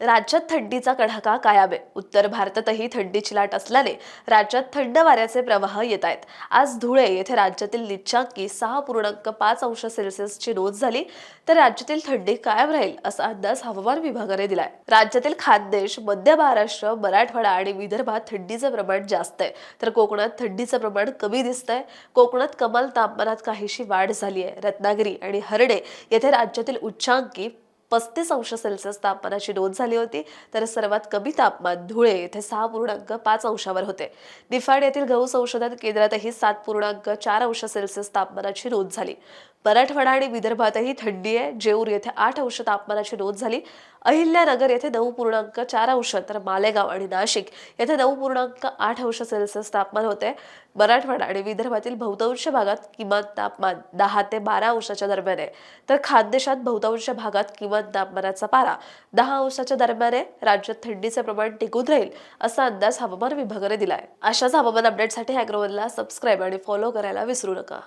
राज्यात थंडीचा कडाका कायम आहे. उत्तर भारतातही थंडीची लाट असल्याने राज्यात थंड वाऱ्याचे प्रवाह येत आहेत. आज धुळे येथे राज्यातील निच्चांकी सहा पूर्णांक पाच अंश सेल्सिअसची नोंद झाली तर राज्यातील थंडी कायम राहील असा अंदाज हवामान विभागाने दिलाय. राज्यातील खानदेश मध्य महाराष्ट्र मराठवाडा आणि विदर्भात थंडीचं प्रमाण जास्त आहे. तर कोकणात थंडीचं प्रमाण कमी दिसतंय. कोकणात कमाल तापमानात काहीशी वाढ झाली आहे. रत्नागिरी आणि हरडे येथे राज्यातील उच्चांकी पस्तीस अंश सेल्सिअस तापमानाची नोंद झाली होती. तर सर्वात कमी तापमान धुळे येथे सहा पूर्णांक पाच अंशावर होते. निफाड येथील गहू संशोधन केंद्रातही सात पूर्णांक चार अंश सेल्सिअस तापमानाची नोंद झाली. मराठवाडा आणि विदर्भातही थंडी आहे. जेऊर येथे आठ अंश तापमानाची नोंद झाली. अहिल्यानगर येथे नऊ पूर्णांक चार अंश तर मालेगाव आणि नाशिक येथे नऊ पूर्णांक आठ अंश सेल्सिअस तापमान होते. मराठवाडा आणि विदर्भातील बहुतांश भागात किमान तापमान दहा ते बारा अंशाच्या दरम्यान आहे. तर खानदेशात बहुतांश भागात किमान तापमानाचा पारा. दहा अंशाच्या दरम्यान आहे राज्यात थंडीचे प्रमाण टिकून राहील असा अंदाज हवामान विभागाने दिलाय. अशाच हवामान अपडेटसाठी अॅग्रोवनला सबस्क्राईब आणि फॉलो करायला विसरू नका.